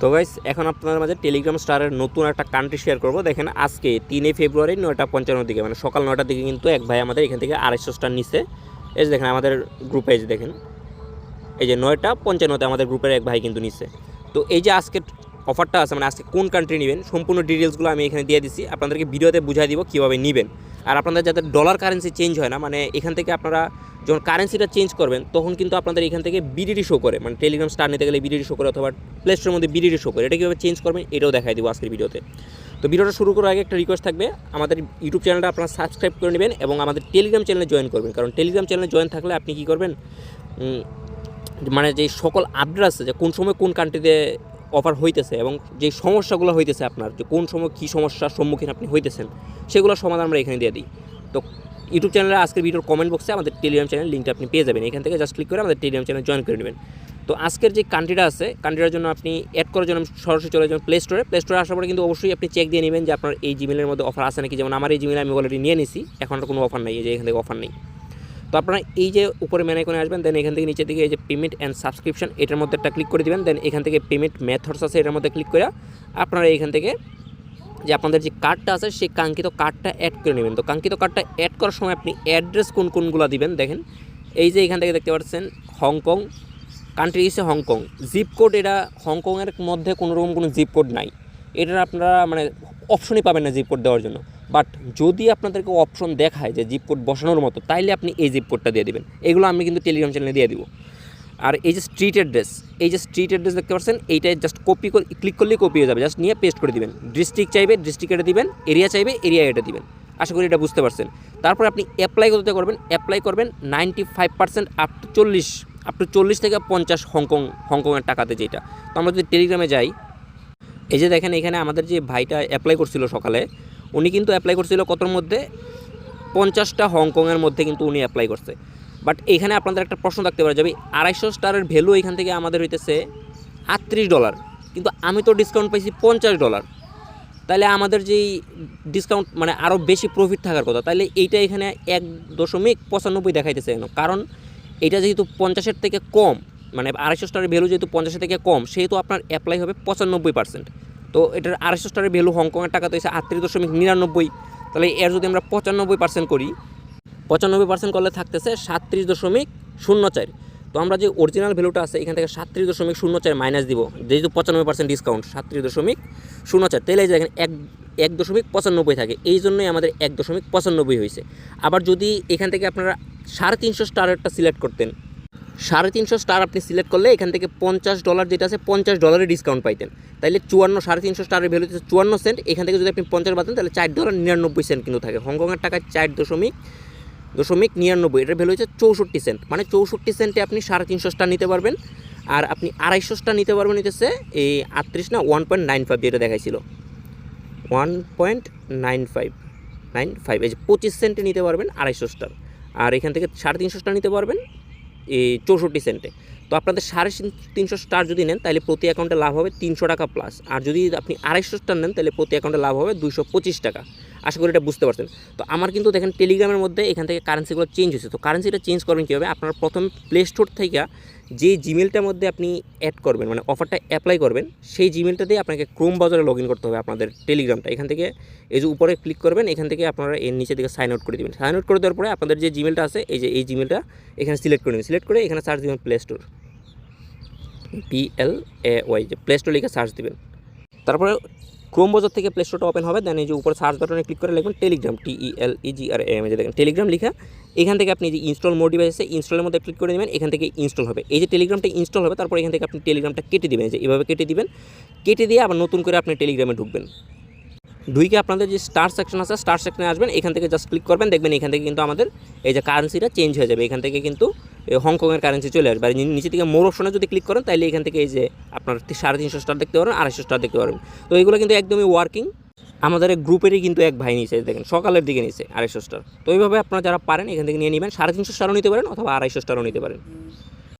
তো গাইস এখন আপনাদের মাঝে টেলিগ্রাম স্টারের নতুন একটা কান্ট্রি শেয়ার করব। দেখেন আজকে তিনে ফেব্রুয়ারি নয়টা পঞ্চান্ন দিকে মানে সকাল নয়টার দিকে কিন্তু এক ভাই আমাদের এখান থেকে আড়াইশো স্টার নিচ্ছে এই যে দেখেন আমাদের গ্রুপে এই যে দেখেন। এই যে নয়টা পঞ্চান্নতে আমাদের গ্রুপের এক ভাই কিন্তু নিচ্ছে তো এই যে আজকের অফারটা আছে মানে আজকে কোন কান্ট্রি নেবেন, সম্পূর্ণ ডিটেলসগুলো আমি এখানে দিয়ে দিচ্ছি আপনাদেরকে ভিডিওতে বুঝাই দিব কীভাবে নেবেন। আর আপনাদের যাতে ডলার কারেন্সি চেঞ্জ হয় না মানে এখান থেকে আপনারা যখন কারেন্সিটা চেঞ্জ করবেন, তখন কিন্তু আপনাদের এখান থেকে বিডিডি শো করে মানে টেলিগ্রাম স্টার নিতে গেলে বিডিডি শো করে অথবা প্লে স্টোরের মধ্যে বিডিডি শো করে, এটা কীভাবে চেঞ্জ করবেন এটাও দেখাই দিব আজকের ভিডিওতে। তো ভিডিওটা শুরু করার আগে একটা রিকোয়েস্ট থাকবে, আমাদের ইউটিউব চ্যানেলটা আপনারা সাবস্ক্রাইব করে নেবেন এবং আমাদের টেলিগ্রাম চ্যানেলে জয়েন করবেন, কারণ টেলিগ্রাম চ্যানেলে জয়েন থাকলে আপনি কী করবেন মানে যে সকল আপডেট আছে, যে কোন সময় কোন কান্ট্রিতে অফার হইতেছে এবং যে সমস্যাগুলো হইতেছে আপনার, যে কোন সময় কী সমস্যার সম্মুখীন আপনি হইতেছেন সেগুলোর সমাধান আমরা এখানে দিয়ে দিই। তো ইউটিউব চ্যানেলে আজকের ভিডিওর কমেন্ট বক্সে আমাদের টেলিগ্রাম চ্যানেল লিঙ্কটা আপনি পেয়ে যাবেন। এখান থেকে জাস্ট ক্লিক করে আমাদের টেলিগ্রাম চ্যানেল জয়েন করে নেবেন। তো আজকের যে কান্ট্রিটা আছে কান্ট্রিটার জন্য আপনি অ্যাড করার জন্য সরাসরি চলে যাবেন প্লে স্টোরে প্লে স্টোরে আসার পরে কিন্তু অবশ্যই আপনি চেক দিয়ে নেবেন যে আপনার এই জিমেলের মধ্যে অফার আছে নাকি। যেমন আমার এই জিমেল আমি অলরেডি নিয়ে নিছি, এখন আর কোনো অফার নেই যে এখান থেকে অফার নেই। তো আপনারা এই যে উপরে মেনে করে আসবেন দেন এখান থেকে নিচের দিকে এই যে পেমেন্ট অ্যান্ড সাবস্ক্রিপশন এটার মধ্যে একটা ক্লিক করে দিবেন দেন এখান থেকে পেমেন্ট মেথডস আছে, এটার মধ্যে ক্লিক করে আপনারা এখান থেকে যে আপনাদের যে কার্ডটা আছে, সেই কাঙ্ক্ষিত কার্ডটা অ্যাড করে নেবেন। তো কাঙ্ক্ষিত কার্ডটা অ্যাড করার সময় আপনি অ্যাড্রেস কোন কোনগুলো দিবেন, দেখেন। এই যে এখান থেকে দেখতে পাচ্ছেন, হংকং কান্ট্রি হিসেবে হংকং। জিপ কোড এটা হংকংয়ের মধ্যে কোনোরকম কোনো জিপ কোড নাই। এটার আপনারা মানে অপশনই পাবেন না জিপ কোড দেওয়ার জন্য। বাট যদি আপনাদেরকে অপশন দেখায় যে জিপ কোড বসানোর মতো, তাইলে আপনি এই জিপ কোডটা দিয়ে দেবেন। এগুলো আমি কিন্তু টেলিগ্রাম চ্যানেলে দিয়ে দিব। আর এই যে স্ট্রিট অ্যাড্রেস এই যে স্ট্রিট অ্যাড্রেস দেখতে পাচ্ছেন, এইটাই জাস্ট কপি করে ক্লিক করলেই কপি হয়ে যাবে। জাস্ট নিয়ে পেস্ট করে দিবেন। ডিস্ট্রিক্ট চাইবে ডিস্ট্রিক্ট এটা দিবেন এরিয়া চাইবে এরিয়া এটা দিবেন। আশা করি এটা বুঝতে পারছেন। তারপর আপনি অ্যাপ্লাই করতে করবেন? অ্যাপ্লাই করবেন ninety five percent up to চল্লিশ আপ টু চল্লিশ থেকে পঞ্চাশ হংকং হংকংয়ের টাকাতে যেটা। তো আমরা যদি টেলিগ্রামে যাই, এই যে দেখেন এখানে আমাদের যে ভাইটা অ্যাপ্লাই করছিল সকালে উনি কিন্তু অ্যাপ্লাই করছিল কতর মধ্যে? পঞ্চাশটা হংকংয়ের মধ্যে কিন্তু উনি অ্যাপ্লাই করছে। বাট এখানে আপনাদের একটা প্রশ্ন থাকতে পারে যাবে আড়াইশো স্টারের ভ্যালু এখান থেকে আমাদের হইতেছে আটত্রিশ ডলার কিন্তু আমি তো ডিসকাউন্ট পাইছি পঞ্চাশ ডলার তাহলে আমাদের যেই ডিসকাউন্ট মানে আরও বেশি প্রফিট থাকার কথা তাহলে এইটা এখানে এক দশমিক পঁচানব্বই দেখাইতেছে কেন? কারণ এটা যেহেতু পঞ্চাশের থেকে কম মানে আড়াইশো স্টারের ভ্যালু যেহেতু পঞ্চাশের থেকে কম, সেহেতু আপনার অ্যাপ্লাই হবে পঁচানব্বই পার্সেন্ট তো এটার আড়াইশো স্টারের ভ্যালু হংকংয়ের টাকা তো হচ্ছে আটত্রিশ দশমিক নিরানব্বই। তাহলে এর যদি আমরা পঁচানব্বই পার্সেন্ট করি, পঁচানব্বই পার্সেন্ট করলে থাকতেছে সাতত্রিশ দশমিক শূন্য চার। তো আমরা যে অরিজিনাল ভ্যালুটা আছে, এখান থেকে সাতত্রিশ দশমিক শূন্য চার মাইনাস দিব। যেহেতু পঁচানব্বই পার্সেন্ট ডিসকাউন্ট সাতত্রিশ দশমিক শূন্য চার। তাহলে যে দেখেন, এক এক দশমিক পঁচানব্বই থাকে। এই জন্যই আমাদের এক দশমিক পঁচানব্বই হয়েছে। আবার যদি এখান থেকে আপনারা সাড়ে তিনশো স্টারেরটা সিলেক্ট করতেন সাড়ে তিনশো স্টার আপনি সিলেক্ট করলে এখান থেকে পঞ্চাশ ডলার যেটা আছে, পঞ্চাশ ডলারের ডিসকাউন্ট পাইতেন। তাইলে চুয়ান্ন, সাড়ে তিনশো স্টারের ভ্যালু হচ্ছে চুয়ান্ন সেন্ট এখান থেকে যদি আপনি পঞ্চাশ পাতেন তাহলে চার ডলার নিরানব্বই সেন্ট কিন্তু থাকে। হংকংয়ের টাকায় চার দশমিক দশমিক নিরানব্বই। এটার ভ্যালু হচ্ছে চৌষট্টি সেন্ট মানে চৌষট্টি সেন্টে আপনি সাড়ে তিনশো স্টার নিতে পারবেন। আর আপনি আড়াইশো স্টার নিতে পারবেন হচ্ছে এই আটত্রিশ না ওয়ান পয়েন্ট নাইন ফাইভ যেটা দেখাইছিল। One point nine five nine five এই যে পঁচিশ সেন্টে নিতে পারবেন আড়াইশো স্টার আর এখান থেকে সাড়ে তিনশো স্টার নিতে পারবেন। চৌষট্টি সেন্টে। তো আপনাদের সাড়ে তিনশো স্টার যদি নেন, তাহলে প্রতি অ্যাকাউন্টে লাভ হবে তিনশো টাকা প্লাস আর যদি আপনি আড়াইশো স্টার নেন, তাহলে প্রতি অ্যাকাউন্টে লাভ হবে দুশো টাকা। আশা করি এটা বুঝতে পারছেন। তো আমার কিন্তু দেখেন টেলিগ্রামের মধ্যে এখান থেকে কারেন্সিগুলো চেঞ্জ হয়েছে। তো কারেন্সিটা চেঞ্জ করবেন কীভাবে? আপনার প্রথম প্লে স্টোর থেকে যে জিমেলটার মধ্যে আপনি অ্যাড করবেন মানে অফারটা অ্যাপ্লাই করবেন, সেই জিমেলটা দিয়ে আপনাকে ক্রোম বাজারে লগ করতে হবে আপনাদের টেলিগ্রামটা এখান থেকে এই যে উপরে ক্লিক করবেন, এখান থেকে আপনারা এর নিচে দিকে সাইন আউট করে দেবেন। সাইন আউট করে দেওয়ার পরে আপনাদের যে জিমেলটা আছে, এই যে এই জিমেলটা এখানে সিলেক্ট করে নেবেন। সিলেক্ট করে এখানে সার্চ দেবেন Play Store P L A Y যে প্লে স্টোর লিখে সার্চ দেবেন। তারপরে ক্রোম বাজার থেকে প্লে স্টোরটা ওপেন হবে দেন এই যে উপরে সার্চ বাটনে ক্লিক করে লিখবেন টেলিগ্রাম টি ই এল ই জি আর এম যে দেখেন টেলিগ্রাম লিখা। এখান থেকে আপনি যে ইনস্টল মোড ডিভাইস আছে ইনস্টলের মধ্যে ক্লিক করে দেবেন এখান থেকে ইনস্টল হবে। এই যে টেলিগ্রামটা ইনস্টল হবে, তারপর এখান থেকে আপনি টেলিগ্রামটা কেটে দেবেন যে এভাবে কেটে দিবেন। কেটে দিয়ে আবার নতুন করে আপনি টেলিগ্রামে ঢুকবেন। ঢুইকে আপনাদের যে স্টার সেকশন আছে স্টার সেকশনে আসবেন, এখান থেকে জাস্ট ক্লিক করবেন, দেখবেন এখান থেকে কিন্তু আমাদের এই যে কারেন্সিটা চেঞ্জ হয়ে যাবে। এখান থেকে কিন্তু হংকংয়ের কারেন্সি চলে আসবে। আর নিচে থেকে মোর অপশনে যদি ক্লিক করেন তাহলে এখান থেকে এই যে আপনার সাড়ে তিনশো স্টার দেখতে পারেন আড়াইশো স্টার দেখতে পারবেন। তো এগুলো কিন্তু একদমই ওয়ার্কিং আমাদের গ্রুপেরই কিন্তু এক ভাই নিয়েছে দেখেন, সকালের দিকে নিচে আড়াইশো স্টার তো এইভাবে আপনারা যারা পারেন, এখান থেকে নিয়ে নেবেন। সাড়ে তিনশো স্টারও নিতে পারেন অথবা আড়াইশো স্টারও নিতে পারেন।